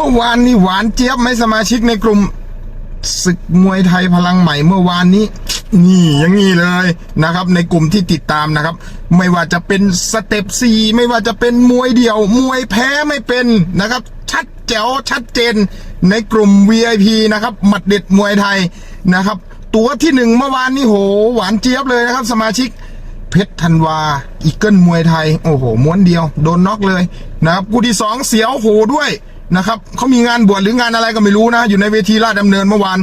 มื่อวานนี้หวานเจี๊ยบไหมสมาชิกในกลุ่มศึกมวยไทยพลังใหม่เมื่อวานนี้ นี่อย่างนี้เลยนะครับ ในกลุ่มที่ติดตามนะครับ ไม่ว่าจะเป็นสเต็ปซีไม่ว่าจะเป็นมวยเดี่ยว มวยแพ้ไม่เป็นนะครับ ชัดแจ๋วชัดเจนในกลุ่ม VIP นะครับหมัดเด็ดมวยไทยนะครับ ตัวที่หนึ่งเมื่อวานนี้โห หวานเจี๊ยบเลยนะครับ สมาชิกเพชรธันวา อีเกิลมวยไทย โอ้โหม้วนเดียว โดนน็อกเลยนะครับกูที่สองเสียวโหด้วย นะครับเขามีงานบวชหรืองานอะไรก็ไม่รู้นะ อยู่ในเวทีราชดำเนินเมื่อวาน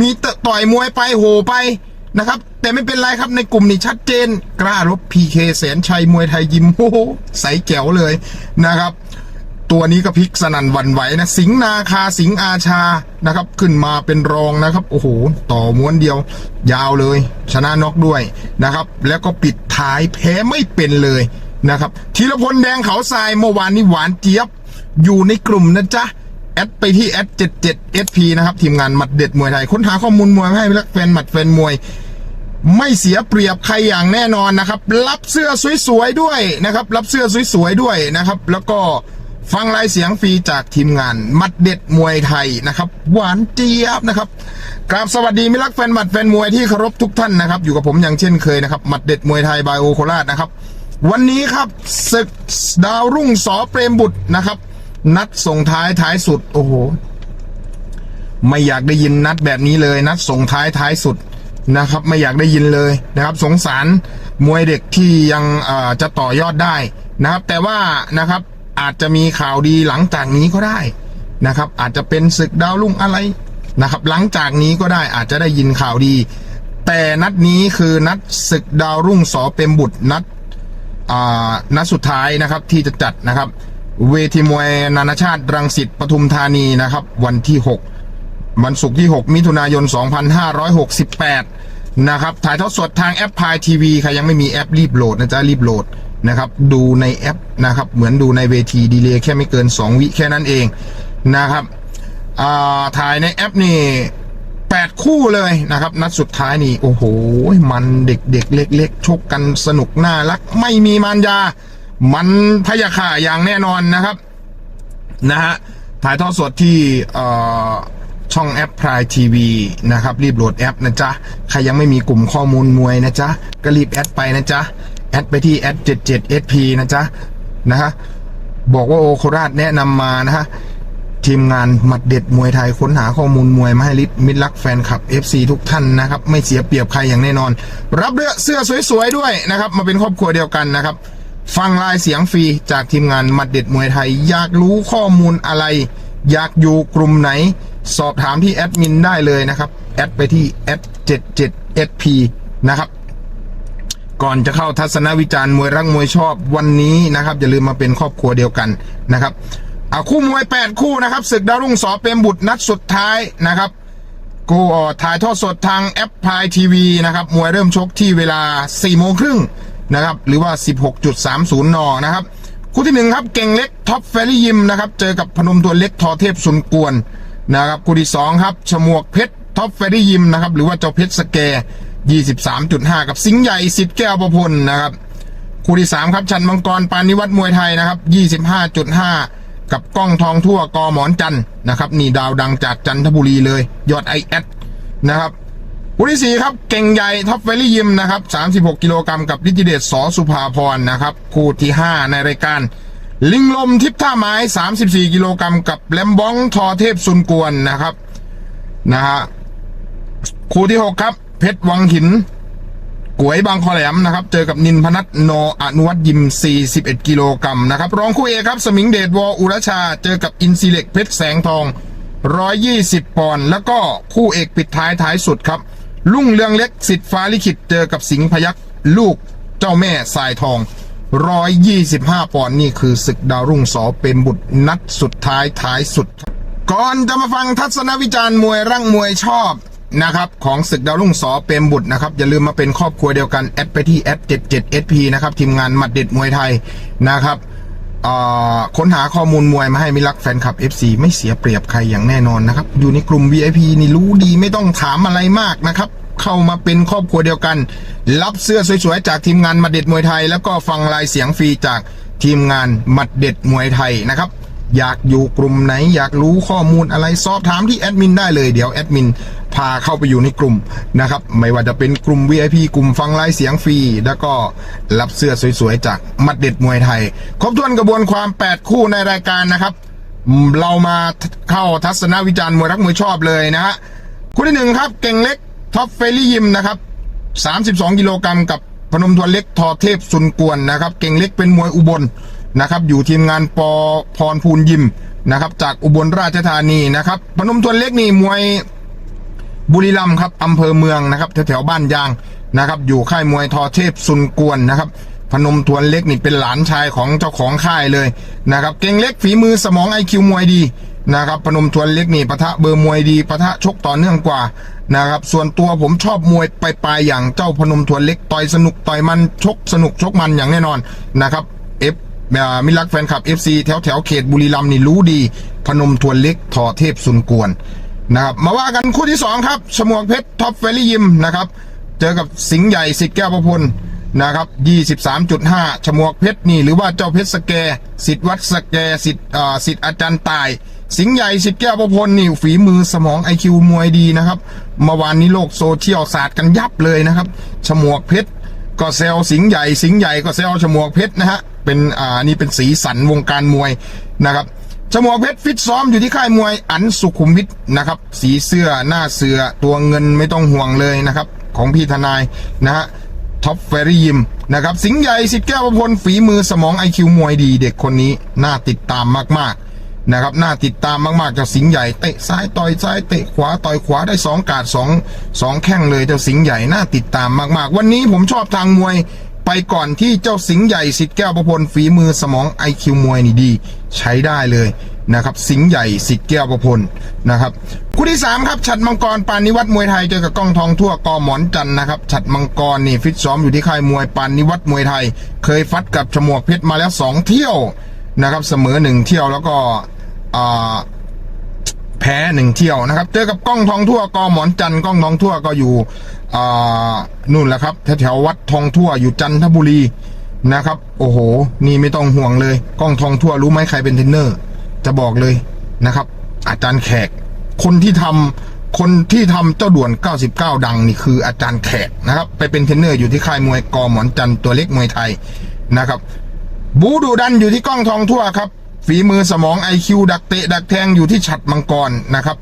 มีเตะต่อยมวยไปโหไปนะครับ แต่ไม่เป็นไรครับในกลุ่มนี้ชัดเจน กล้ารบพีเคแสนชัยมวยไทยยิมโอ้โหใสแจ๋วเลยนะครับ ตัวนี้ก็พลิกสนั่นวันไหวนะ สิงนาคาสิงอาชานะครับ ขึ้นมาเป็นรองนะครับ โอ้โห ต่อม้วนเดียว ยาวเลย ชนะน็อกด้วยนะครับ แล้วก็ปิดท้ายแพ้ไม่เป็นเลยนะครับธีรพลแดงเขาทรายเมื่อวานนี้หวานเจี๊ยบ อยู่ในกลุ่มนะจ๊ะ แอดไปที่แอด77 SP นะครับ ทีมงานหมัดเด็ดมวยไทย ค้นหาข้อมูลมวยให้แฟนหมัดแฟนมวย ไม่เสียเปรียบใครอย่างแน่นอนนะครับ รับเสื้อสวยๆด้วยนะครับ รับเสื้อสวยๆด้วยนะครับ แล้วก็ฟังลายเสียงฟรีจากทีมงานมัดเด็ดมวยไทยนะครับ หวานเจี๊ยบนะครับกราบสวัสดีมิตรรักแฟนหมัดแฟนมวยที่เคารพทุกท่านนะครับ อยู่กับผมอย่างเช่นเคยนะครับหมัดเด็ดมวยไทยบายโอโคราชนะครับ วันนี้ครับศึกดาวรุ่งสอเปรมบุตรนะครับ นัดส่งท้ายท้ายสุด โอ้โห ไม่อยากได้ยินนัดแบบนี้เลย นัดส่งท้ายท้ายสุดนะครับ ไม่อยากได้ยินเลยนะครับ สงสารมวยเด็กที่ยังเอ่อจะต่อยอดได้นะครับ แต่ว่านะครับอาจจะมีข่าวดีหลังจากนี้ก็ได้นะครับ อาจจะเป็นศึกดาวรุ่งอะไรนะครับ หลังจากนี้ก็ได้อาจจะได้ยินข่าวดี แต่นัดนี้คือนัดศึกดาวรุ่งสอเปรมบุตรนัดอ่านัดสุดท้ายนะครับที่จะจัดนะครับ เวทีมวยนานาชาติรังสิตปทุมธานีนะครับ วันที่ 6 วันศุกร์ที่ 6 มิถุนายน 2568 นะครับ ถ่ายทอดสดทางแอปพายทีวีใครยังไม่มีแอปรีบโหลดนะจ๊ะรีบโหลดนะครับ ดูในแอปนะครับ เหมือนดูในเวทีดีเลย์แค่ไม่เกิน 2 วิแค่นั้นเองนะครับถ่ายในแอปนี่แปดคู่เลยนะครับ นัดสุดท้ายนี่ โอ้โห มันเด็กๆเล็กๆชกกันสนุกน่ารัก ไม่มีมารยา มันพยาข่าอย่างแน่นอนนะครับ นะฮะถ่ายทอดสดที่ช่องแอปพลายทีวีนะครับ รีบโหลดแอปนะจ๊ะ ใครยังไม่มีกลุ่มข้อมูลมวยนะจ๊ะ ก็รีบแอดไปนะจ๊ะ แอดไปที่แอด 77 SP นะจ๊ะ นะฮะ บอกว่าโอโคราชแนะนำมานะฮะ ทีมงานหมัดเด็ดมวยไทยค้นหาข้อมูลมวยมาให้ลิศมิตรรักแฟนคลับ FC ทุกท่านนะครับ ไม่เสียเปรียบใครอย่างแน่นอน รับเลือเสื้อสวยๆด้วยนะครับ มาเป็นครอบครัวเดียวกันนะครับ ฟังลายเสียงฟรีจากทีมงานมัดเด็ดมวยไทย อยากรู้ข้อมูลอะไร อยากอยู่กลุ่มไหน สอบถามที่แอดมินได้เลยนะครับ แอดไปที่แอด77 SP นะครับ ก่อนจะเข้าทัศนวิจารณ์มวยรักมวยชอบวันนี้นะครับ อย่าลืมมาเป็นครอบครัวเดียวกันนะครับอะคู่มวย 8 คู่นะครับศึกดาวรุ่งสอเปรมบุตรนัดสุดท้ายนะครับกูออถ่ายทอดสดทางแอปพายทีวีนะครับ มวยเริ่มชกที่เวลา4โมงครึ่ง นะครับ หรือว่า 16.30 น นะครับ คู่ที่หนึ่งครับ เก่งเล็กท็อปแฟรี่ยิมนะครับ เจอกับพนมตัวเล็กทอเทพสุนกวนนะครับ คู่ที่สองครับ ฉมวกเพชรท็อปแฟรี่ยิมนะครับ หรือว่าเจ้าเพชรสแกร์23.5 กับสิงห์ใหญ่สิทธิ์แก้วประพลนะครับ คู่ที่3ครับ ชันมังกรปานิวัตรมวยไทยนะครับ 25.5 กับกล้องทองทั่วกอหมอนจันนะครับ นี่ดาวดังจากจันทบุรีเลย ยอดไอแอดนะครับ คู่ที่4ครับเก่งใหญ่ท็อปเวลี่ยิมนะครับ36กิโลกรัมกับดิจิเดตสอสุภาพรนะครับคู่ที่5ในรายการลิงลมทิพท่าไม้34กิโลกรัมกับแลมบ้องทอเทพซุนกวนนะครับนะฮะคู่ที่6ครับ เพชรวังหินกวยบางคอแหลมนะครับ เจอกับนินพนัทโนอนุวัตยิม 41 กิโลกรัมนะครับ รองคู่เอกครับ สมิงเดชวออุรชา เจอกับอินซีเล็กเพชรแสงทอง 120 ปอนด์แล้วก็คู่เอกปิดท้ายท้ายสุดครับ ลุ่งเรืองเล็กสิทธิ์ฟ้าลิขิตเจอกับสิงห์พยักลูกเจ้าแม่สายทอง 125 ปอนด์นี่คือศึกดาวรุ่งสอเป็นบุตรนัดสุดท้ายท้ายสุด ก่อนจะมาฟังทัศนวิจารณ์มวยร่างมวยชอบนะครับของศึกดาวรุ่งสอเปรมบุตรนะครับอย่าลืมมาเป็นครอบครัวเดียวกันแอดไปที่แอด77 SP นะครับทีมงานหมัดเด็ดมวยไทยนะครับ ค้นหาข้อมูลมวยมาให้มิลักแฟนคลับ FC ไม่เสียเปรียบใครอย่างแน่นอนนะครับ อยู่ในกลุ่ม VIP นี่รู้ดีไม่ต้องถามอะไรมากนะครับ เข้ามาเป็นครอบครัวเดียวกัน รับเสื้อสวยๆ จากทีมงานมัดเด็ดมวยไทย แล้วก็ฟังลายเสียงฟรีจากทีมงานมัดเด็ดมวยไทยนะครับ อยากอยู่กลุ่มไหน อยากรู้ข้อมูลอะไรสอบถามที่แอดมินได้เลยเดี๋ยวแอดมินพาเข้าไปอยู่ในกลุ่มนะครับ ไม่ว่าจะเป็นกลุ่ม VIP กลุ่มฟังไลฟ์เสียงฟรี แล้วก็รับเสื้อสวยๆ จากมัดเด็ดมวยไทย ครบถ้วนกระบวนความ 8 คู่ในรายการนะครับ เรามาเข้าทัศนวิจารณ์มวยรักมวยชอบเลยนะฮะคู่ที่หนึ่งครับ เก่งเล็กท็อปเฟลี่ยิมนะครับ32กิโลกรัมกับพนมทวนเล็กทอเทพสุนกวนนะครับ เก่งเล็กเป็นมวยอุบล นะครับ อยู่ทีมงานปอพรภูลยิมนะครับ จากอุบลราชธานีนะครับพนมทวนเล็กนี่มวยบุรีรัมย์ครับอำเภอเมืองนะครับแถวๆบ้านยางนะครับ อยู่ค่ายมวยทอเทพสุนกวนนะครับ พนมทวนเล็กนี่เป็นหลานชายของเจ้าของค่ายเลยนะครับ เก่งเล็กฝีมือสมองไอคิวมวยดีนะครับพนมทวนเล็กนี่ปะทะเบอร์มวยดีปะทะชกต่อเนื่องกว่านะครับ ส่วนตัวผมชอบมวยปลายๆอย่างเจ้าพนมทวนเล็กต่อยสนุกต่อยมันชกสนุกชกมันอย่างแน่นอนนะครับเอฟ มิลักแฟนคลับ FC แถวแถวเขตบุรีรัมย์นี่รู้ดี พนมทวนเล็กทอเทพสุนกวนนะครับมาว่ากันคู่ที่สองครับฉมวกเพชรท็อปเฟลี่ยิมนะครับเจอกับสิงห์ใหญ่สิทธิ์แก้วประพลนะครับ23.5ฉมวกเพชรนี่หรือว่าเจ้าเพชรสแกสิทธิ์วัดสแกสิทธิ์อ่สิทธิ์อาจารย์ตาย สิงห์ใหญ่สิทธิ์แก้วประพลนี่ฝีมือสมองไอคิวมวยดีนะครับเมื่อวานนี้โลกโซเชียลศาสตร์กันยับเลยนะครับฉมวกเพชรก็เซลสิงห์ใหญ่สิงห์ใหญ่ก็เซลฉมวกเพชรนะฮะ เป็นอ่านี่เป็นสีสันวงการมวยนะครับฉมวกเพชรฟิตซ้อมอยู่ที่ค่ายมวยอันสุขุมวิทนะครับ สีเสื้อหน้าเสือตัวเงินไม่ต้องห่วงเลยนะครับ ของพี่ทนายนะฮะท็อปเฟรรี่ยิมนะครับ สิงห์ใหญ่สิทธิ์แก้วประพลฝีมือสมองไอคิวมวยดี เด็กคนนี้น่าติดตามมากๆนะครับน่าติดตามมากๆเจ้าสิงห์ใหญ่เตะซ้ายต่อยซ้ายเตะขวาต่อยขวาได้สองกาดสองสองแข้งเลยเจ้าสิงห์ใหญ่น่าติดตามมากๆ วันนี้ผมชอบทางมวย ไปก่อนที่เจ้าสิงห์ใหญ่สิทธิ์แก้วประพลฝีมือสมองไอคิวมวยนี่ดี ใช้ได้เลยนะครับ สิงห์ใหญ่สิทธิ์แก้วประพลนะครับคู่ที่สามครับ ฉัดมังกรปานนิวัฒน์มวยไทยเจอกับกล้องทองทั่วกอหมอนจันนะครับ ฉัดมังกรนี่ฟิตซ้อมอยู่ที่ค่ายมวยปานนิวัฒน์มวยไทย เคยฟัดกับฉมวกเพชรมาแล้วสองเที่ยวนะครับ เสมอหนึ่งเที่ยวแล้วก็อ่า พ้หนึ่งเที่ยวนะครับ เจอกับกล้องทองทั่วกอหมอนจันกล้องทองทั่วก็อยู่นู่นแหละครับแถวๆวัดทองทั่วอยู่จันทบุรีนะครับ โอ้โห นี่ไม่ต้องห่วงเลย กล้องทองทั่วรู้ไหมใครเป็นเทรนเนอร์ จะบอกเลยนะครับ อาจารย์แขก คนที่ทำคนที่ทำเจ้าด่วน 99 ดังนี่คืออาจารย์แขกนะครับ ไปเป็นเทรนเนอร์อยู่ที่ค่ายมวยกอหมอนจันตัวเล็กมวยไทยนะครับ บูดูดันอยู่ที่กล้องทองทั่วครับ ฝีมือสมองไอคิวดักเตะดักแทงอยู่ที่ฉัดมังกรนะครับ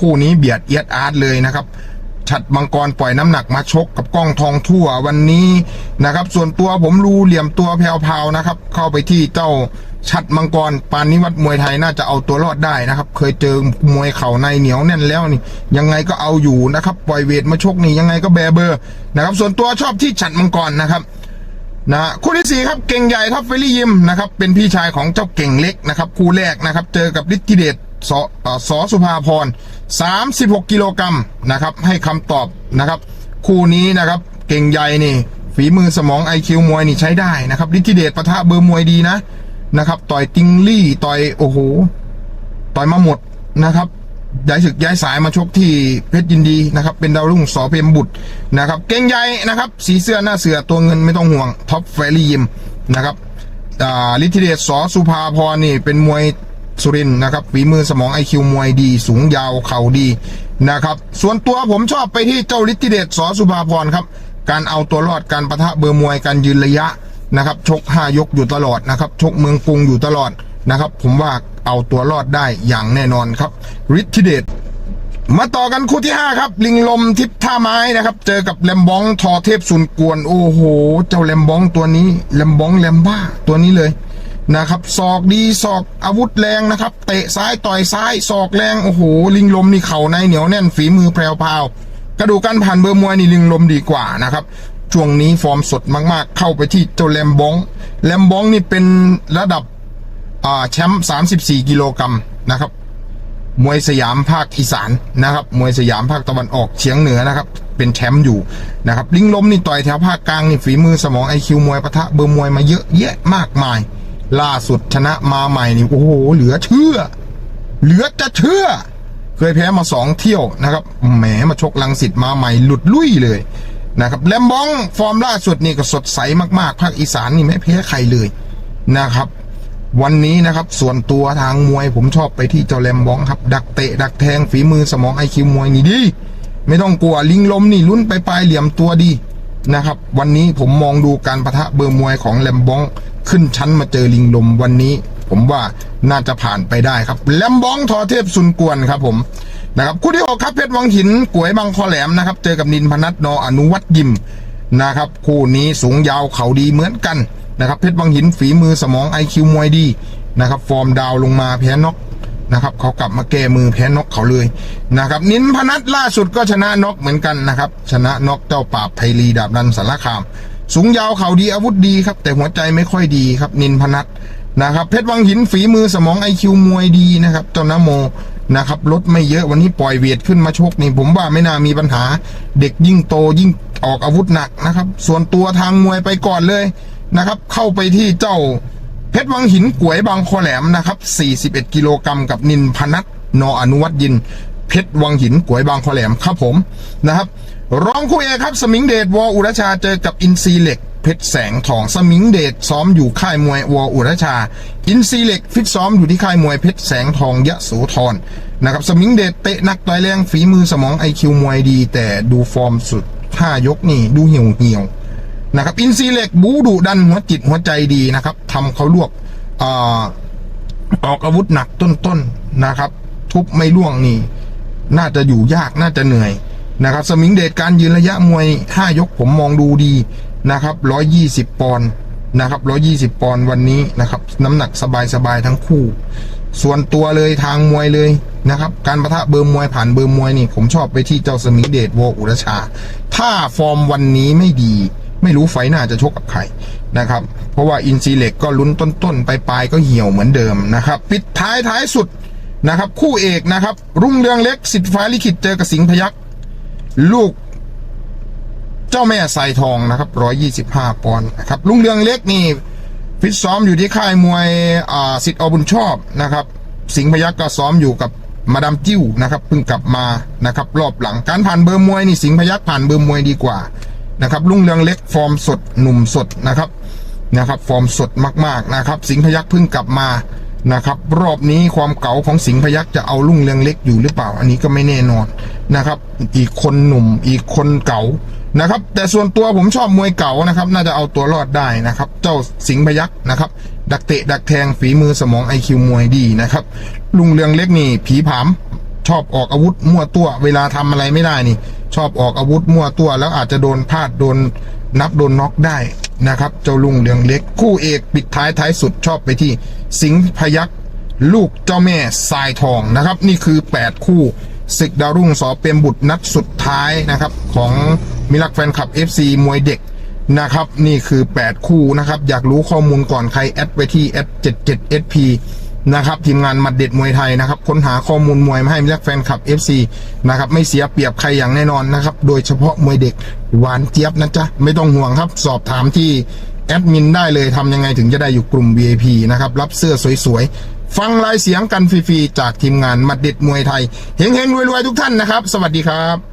คู่นี้เบียดเอียดอาร์ตเลยนะครับฉัดมังกรปล่อยน้ำหนักมาชกกับกล้องทองทั่ววันนี้นะครับ ส่วนตัวผมรู้เหลี่ยมตัวแผ่วๆนะครับ เข้าไปที่เจ้าฉัดมังกรปานนิวัตมวยไทยน่าจะเอาตัวรอดได้นะครับ เคยเจอมวยเข่าในเหนียวแน่นแล้วนี่ยังไงก็เอาอยู่นะครับ ปล่อยเวทมาชกนี่ยังไงก็แบเบอร์นะครับ ส่วนตัวชอบที่ฉัดมังกรนะครับ นะคู่ที่สี่ครับเก่งใหญ่ท็อปเฟลี่ยิมนะครับเป็นพี่ชายของเจ้าเก่งเล็กนะครับคู่แรกนะครับเจอกับฤทธิเดชสอสอสุภาพร36 กิโลกรัมนะครับให้คำตอบนะครับ คู่นี้นะครับเก่งใหญ่นี่ ฝีมือสมองไอคิวมวยนี่ใช้ได้นะครับฤทธิเดชปะทะเบอร์มวยดีนะนะครับ ต่อยติงลี่ต่อยโอ้โหต่อยมาหมดนะครับ ย้ายศึกย้ายสายมาชกที่เพชรยินดีนะครับ เป็นดาวรุ่งสอเพมบุตรนะครับ เก่งใหญ่นะครับ สีเสื้อหน้าเสือตัวเงินไม่ต้องห่วงท็อปเฟรี่ยิมนะครับลิทธิเดชสอสุภาพรนี่เป็นมวยสุรินนะครับฝีมือสมองไอคิวมวยดี สูงยาวเข่าดีนะครับ ส่วนตัวผมชอบไปที่เจ้าลิทธิเดชสอสุภาพรครับ การเอาตัวรอดการประทะเบอร์มวยการยืนระยะนะครับ ชกหายกอยู่ตลอดนะครับ ชกเมืองกรุงอยู่ตลอด นะครับ ผมว่าเอาตัวรอดได้อย่างแน่นอนครับฤทธิเดชมาต่อกันคู่ที่ 5 ครับ ลิงลมทิพท่าไม้นะครับ เจอกับแลมบองทอเทพสุนกวน โอ้โห เจ้าแลมบองตัวนี้แลมบองแลมบ้าตัวนี้เลยนะครับศอกดีศอกอาวุธแรงนะครับ เตะซ้ายต่อยซ้ายศอกแรงโอ้โห ลิงลมนี่เข่าในเหนียวแน่นฝีมือแพรวพาวกระดูกการผ่านเบอร์มวยนี่ลิงลมดีกว่านะครับช่วงนี้ฟอร์มสดมากๆ เข้าไปที่เจ้าแลมบองแลมบองนี่เป็นระดับ อ่าแชมป์34กิโลกรัมนะครับ มวยสยามภาคอีสานนะครับ มวยสยามภาคตะวันออกเฉียงเหนือนะครับ เป็นแชมป์อยู่นะครับ ลิงล้มนี่ต่อยแถวภาคกลางนี่ฝีมือสมองไอคิวมวยปะทะเบอร์มวยมาเยอะแยะมากมาย ล่าสุดชนะมาใหม่นี่โอ้โหเหลือเชื่อ เหลือจะเชื่อ เคยแพ้มาสองเที่ยวนะครับแหมมาชกลังสิตมาใหม่หลุดลุ่ยเลยนะครับแลมบองฟอร์มล่าสุดนี่ก็สดใสมากๆ ภาคอีสานนี่ไม่แพ้ใครเลยนะครับ วันนี้นะครับ ส่วนตัวทางมวยผมชอบไปที่เจ้าแลมบ้องครับ ดักเตะดักแทงฝีมือสมองไอคิวมวยนี่ดี ไม่ต้องกลัวลิงลมนี่ลุ้นไปปลายเหลี่ยมตัวดีนะครับ วันนี้ผมมองดูการประทะเบอร์มวยของแลมบ้องขึ้นชั้นมาเจอลิงลมวันนี้ ผมว่าน่าจะผ่านไปได้ครับแลมบ้องทอเทพสุนกวนครับผมนะครับคู่ที่หกครับเพชรวังหินกวยบางคอแหลมนะครับ เจอกับนินพนัทนออนุวัตยิมนะครับ คู่นี้สูงยาวเขาดีเหมือนกัน นะครับเพชรวังหินฝีมือสมองไอคิวมวยดีนะครับฟอร์มดาวลงมาแพ้น็อกนะครับเขากลับมาแก้มือแพ้น็อกเขาเลยนะครับนินพนัทล่าสุดก็ชนะน็อกเหมือนกันนะครับชนะน็อกเจ้าปราบไพลีดาบดันสารคาม สูงยาวเขาดีอาวุธดีครับ แต่หัวใจไม่ค่อยดีครับนินพนัทนะครับเพชรวังหินฝีมือสมองไอคิวมวยดีนะครับเจ้านโมนะครับลดไม่เยอะวันนี้ปล่อยเวทขึ้นมาชกนี่ผมว่าไม่น่ามีปัญหา เด็กยิ่งโตยิ่งออกอาวุธหนักนะครับ ส่วนตัวทางมวยไปก่อนเลย นะครับ เข้าไปที่เจ้าเพชรวังหินกวยบางคอแหลมนะครับ 41 กิโลกรัมกับนินพนัทนออนุวัตยิน เพชรวังหินกวยบางคอแหลมครับผมนะครับ รองคู่เอกครับ สมิงเดชวออุรชาเจอกับอินซีเหล็กเพชรแสงทองสมิงเดชซ้อมอยู่ค่ายมวยวออุรชา อินซีเหล็กฟิตซ้อมอยู่ที่ค่ายมวยเพชรแสงทองยะโสธรนะครับสมิงเดชเตะนักต่อยแรงฝีมือสมองไอคิวมวยดี แต่ดูฟอร์มสุดห้ายกนี่ดูเหี่ยวเหี่ยว นะครับ อินซีเหล็กบูดุดันหัวจิตหัวใจดีนะครับทำเขาลวกอออกอาวุธหนักต้นๆนะครับ ทุบไม่ล่วงนี่ น่าจะอยู่ยากน่าจะเหนื่อยนะครับ สมิงเดชการยืนระยะมวย 5 ยกผมมองดูดีนะครับ 120 ปอนด์นะครับ 120 ปอนด์วันนี้นะครับ น้ำหนักสบายๆทั้งคู่ ส่วนตัวเลยทางมวยเลยนะครับ การประทะเบอร์มวยผ่านเบอร์มวยนี่ ผมชอบไปที่เจ้าสมิงเดชวออุรชา ถ้าฟอร์มวันนี้ไม่ดี ไม่รู้ไฟหน้าจะชกกับใครนะครับ เพราะว่าอินซีเล็กก็ลุ้นต้นๆไปปลายก็เหี่ยวเหมือนเดิมนะครับ ปิดท้ายท้ายสุดนะครับ คู่เอกนะครับ รุ่งเรืองเล็กสิทธิ์ฟ้าลิขิตเจอกับสิงพยักลูกเจ้าแม่สายทองนะครับร้อยยี่สิบห้าปอนด์นะครับลุงเรืองเล็กนี่ฟิตซ้อมอยู่ที่ค่ายมวยอ่าสิทธิ์อบุญชอบนะครับ สิงห์พยักก็ซ้อมอยู่กับมาดามจิ้วนะครับเพิ่งกลับมานะครับ รอบหลังการผ่านเบอร์มวยนี่สิงห์พยักผ่านเบอร์มวยดีกว่า นะครับลุงเรืองเล็กฟอร์มสดหนุ่มสดนะครับนะครับ ฟอร์มสดมากๆนะครับ สิงพยักเพิ่งกลับมานะครับ รอบนี้ความเก๋าของสิงพยักจะเอาลุงเรืองเล็กอยู่หรือเปล่า อันนี้ก็ไม่แน่นอนนะครับ อีกคนหนุ่มอีกคนเก๋านะครับ แต่ส่วนตัวผมชอบมวยเก่านะครับ น่าจะเอาตัวรอดได้นะครับ เจ้าสิงพยักษ์นะครับ ดักเตะดักแทงฝีมือสมองไอคิวมวยดีนะครับลุงเรืองเล็กนี่ผีผาม ชอบออกอาวุธมั่วตัว เวลาทำอะไรไม่ได้นี่ ชอบออกอาวุธมั่วตัว แล้วอาจจะโดนพลาดโดนนับโดนน็อกได้นะครับ เจ้าลุงเรืองเล็ก คู่เอกปิดท้ายท้ายสุดชอบไปที่ สิงห์พยักษ์ลูกเจ้าแม่ทรายทองนะครับ นี่คือ 8 คู่ศึกดาวรุ่งสอเปรมบุตรนัดสุดท้ายนะครับ ของมิลักแฟนคลับ FC มวยเด็กนะครับ นี่คือ 8 คู่นะครับ อยากรู้ข้อมูลก่อนใครแอดไปที่แอด @77sp นะครับทีมงานมัดเด็ดมวยไทยนะครับค้นหาข้อมูลมวยมาให้มิลักแฟนคลับ FC นะครับไม่เสียเปรียบใครอย่างแน่นอนนะครับโดยเฉพาะมวยเด็กหวานเจี๊ยบนะจ๊ะไม่ต้องห่วงครับ สอบถามที่แอดมินได้เลยทำยังไงถึงจะได้อยู่กลุ่ม VIP นะครับรับเสื้อสวยๆ ฟังลายเสียงกันฟรีๆ จากทีมงานมัดเด็ดมวยไทยเฮงๆรวยๆ ทุกท่านนะครับ สวัสดีครับ